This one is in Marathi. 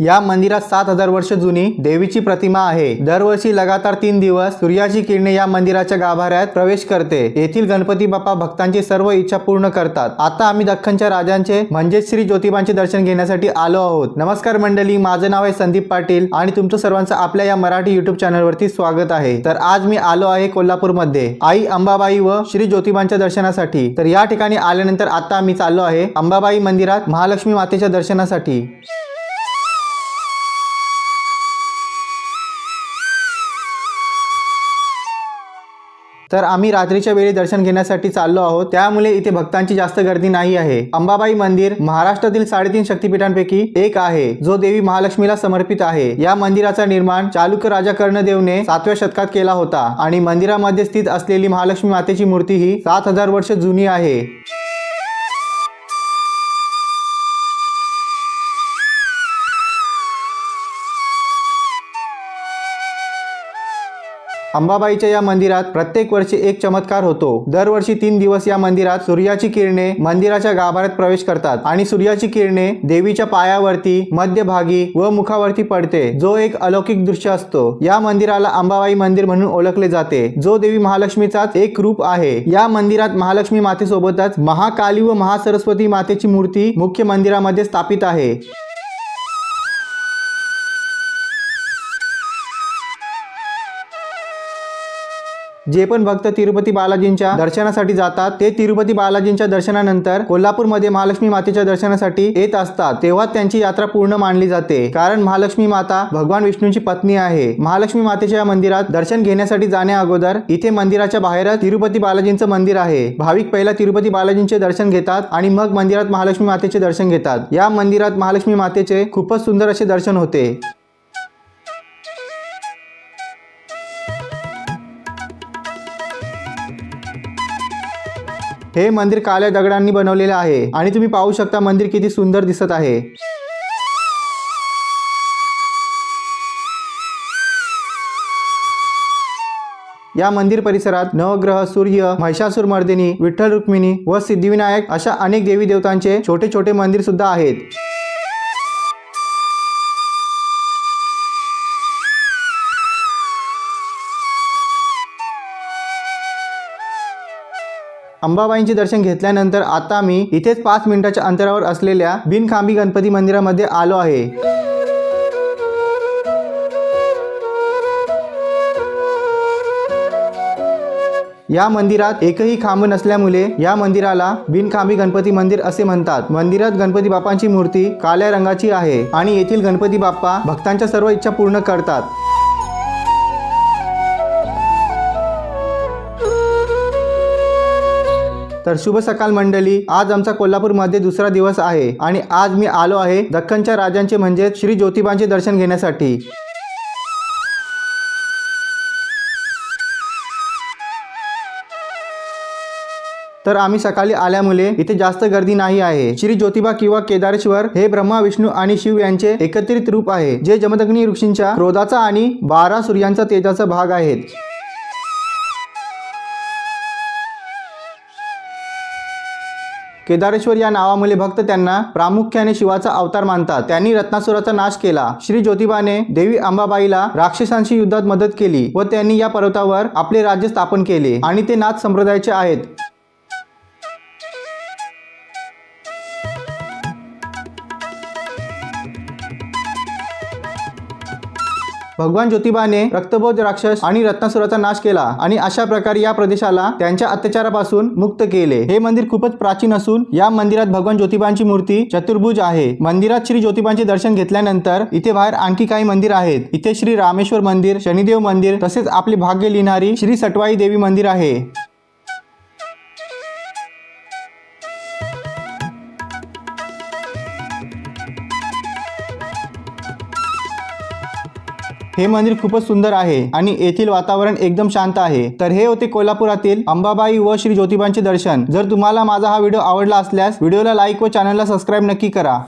या मंदिरात सात हजार वर्ष जुनी देवीची प्रतिमा आहे. दरवर्षी लगातार तीन दिवस सूर्याची किरणे या मंदिराच्या गाभाऱ्यात प्रवेश करते. येथील गणपती बाप्पा भक्तांची सर्व इच्छा पूर्ण करतात. आता आम्ही दख्खनच्या राजांचे म्हणजेच श्री ज्योतिबांचे दर्शन घेण्यासाठी आलो आहोत. नमस्कार मंडळी माझं नाव आहे संदीप पाटील आणि तुमचं सर्वांचं आपल्या या मराठी युट्यूब चॅनलवरती स्वागत आहे. तर आज मी आलो आहे कोल्हापूरमध्ये. आई अंबाबाई व श्री ज्योतिबांच्या दर्शनासाठी. तर या ठिकाणी आल्यानंतर आता आम्ही चाललो आहे अंबाबाई मंदिरात महालक्ष्मी मातेच्या दर्शनासाठी. तर आम्ही रात्रीच्या वेळी दर्शन घेण्यासाठी चाललो आहोत. त्यामुळे इथे भक्तांची जास्त गर्दी नाही आहे. अंबाबाई मंदिर महाराष्ट्रातील साडेतीन शक्तिपीठांपैकी एक आहे. जो देवी महालक्ष्मीला समर्पित आहे. या मंदिराचा निर्माण चालुक्य राजा कर्णदेवने सातव्या शतकात केला होता आणि मंदिरामध्ये स्थित असलेली महालक्ष्मी मातेची मूर्ती ही सात हजार वर्ष जुनी आहे. अंबाबाईच्या या मंदिरात प्रत्येक वर्षी एक चमत्कार होतो. दरवर्षी तीन दिवस या मंदिरात सूर्याची किरणे मंदिराच्या गाभाऱ्यात प्रवेश करतात आणि सूर्याची किरणे देवीच्या पायावरती मध्यभागी व मुखावरती पडते. जो एक अलौकिक दृश्य असतो. या मंदिराला अंबाबाई मंदिर म्हणून ओळखले जाते. जो देवी महालक्ष्मीचाच एक रूप आहे. या मंदिरात महालक्ष्मी मातेसोबतच महाकाली व महासरस्वती मातेची मूर्ती मुख्य मंदिरामध्ये स्थापित आहे. जे पण भक्त तिरुपती बालाजींच्या दर्शनासाठी जातात ते तिरुपती बालाजींच्या दर्शनानंतर कोल्हापूरमध्ये महालक्ष्मी मातेच्या दर्शनासाठी येत असतात. तेव्हा त्यांची यात्रा पूर्ण मानली जाते. कारण महालक्ष्मी माता भगवान विष्णूंची पत्नी आहे. महालक्ष्मी मातेच्या या मंदिरात दर्शन घेण्यासाठी जाण्या अगोदर इथे मंदिराच्या बाहेर तिरुपती बालाजींचं मंदिर आहे. भाविक पहिला तिरुपती बालाजींचे दर्शन घेतात आणि मग मंदिरात महालक्ष्मी मातेचे दर्शन घेतात. या मंदिरात महालक्ष्मी मातेचे खूपच सुंदर असे दर्शन होते. हे मंदिर काळ्या दगडांनी बनवलेले आहे आणि तुम्ही पाहू शकता मंदिर किती सुंदर दिसत आहे. या मंदिर परिसरात नवग्रह सूर्य महिषासूर मर्दिनी विठ्ठल रुक्मिणी व सिद्धिविनायक अशा अनेक देवी देवतांचे छोटे छोटे मंदिर सुद्धा आहेत. अंबाबाईंचे दर्शन घेतल्यानंतर आता मी इथेच पाच मिनिटाच्या अंतरावर असलेल्या बिनखांबी गणपती मंदिरामध्ये आलो आहे. या मंदिरात एकही खांब नसल्यामुळे या मंदिराला बिनखांबी गणपती मंदिर असे म्हणतात. मंदिरात गणपती बाप्पांची मूर्ती काळ्या रंगाची आहे आणि येथील गणपती बाप्पा भक्तांच्या सर्व इच्छा पूर्ण करतात. तर शुभ सकाळ मंडळी. आज आमचा कोल्हापूरमध्ये दुसरा दिवस आहे आणि आज मी आलो आहे दख्खनच्या राजांचे म्हणजे श्री ज्योतिबांचे दर्शन घेण्यासाठी. तर आम्ही सकाळी आल्यामुळे इथे जास्त गर्दी नाही आहे. श्री ज्योतिबा किंवा केदारेश्वर हे ब्रह्मा विष्णू आणि शिव यांचे एकत्रित रूप आहे जे जमदग्नी ऋषींच्या क्रोधाचा आणि बारा सूर्यांचा तेजाचा भाग आहेत. केदारेश्वर या नावामुळे भक्त त्यांना प्रामुख्याने शिवाचा अवतार मानतात. त्यांनी रत्नासुराचा नाश केला. श्री ज्योतिबाने देवी अंबाबाईला राक्षसांशी युद्धात मदत केली व त्यांनी या पर्वतावर आपले राज्य स्थापन केले आणि ते नाथ संप्रदायाचे आहेत. भगवान ज्योतिबाने रक्तबोध राक्षस आणि रत्नासुराचा नाश केला आणि अशा प्रकारे या प्रदेशाला त्यांच्या अत्याचारापासून मुक्त केले. हे मंदिर खूपच प्राचीन असून या मंदिरात भगवान ज्योतिबांची मूर्ती चतुर्भुज आहे. मंदिरात श्री ज्योतिबांचे दर्शन घेतल्यानंतर इथे बाहेर आणखी काही मंदिर आहेत. इथे श्री रामेश्वर मंदिर शनिदेव मंदिर तसेच आपले भाग्य लिहिणारी श्री सटवाई देवी मंदिर आहे. हे मंदिर खूपच सुंदर आहे आणि येथील वातावरण एकदम शांत आहे. तर हे होते कोल्हापुरातील अंबाबाई व श्री ज्योतिबांचे दर्शन. जर तुम्हाला माझा हा व्हिडिओ आवडला असल्यास व्हिडिओला लाईक व चॅनलला सबस्क्राईब नक्की करा.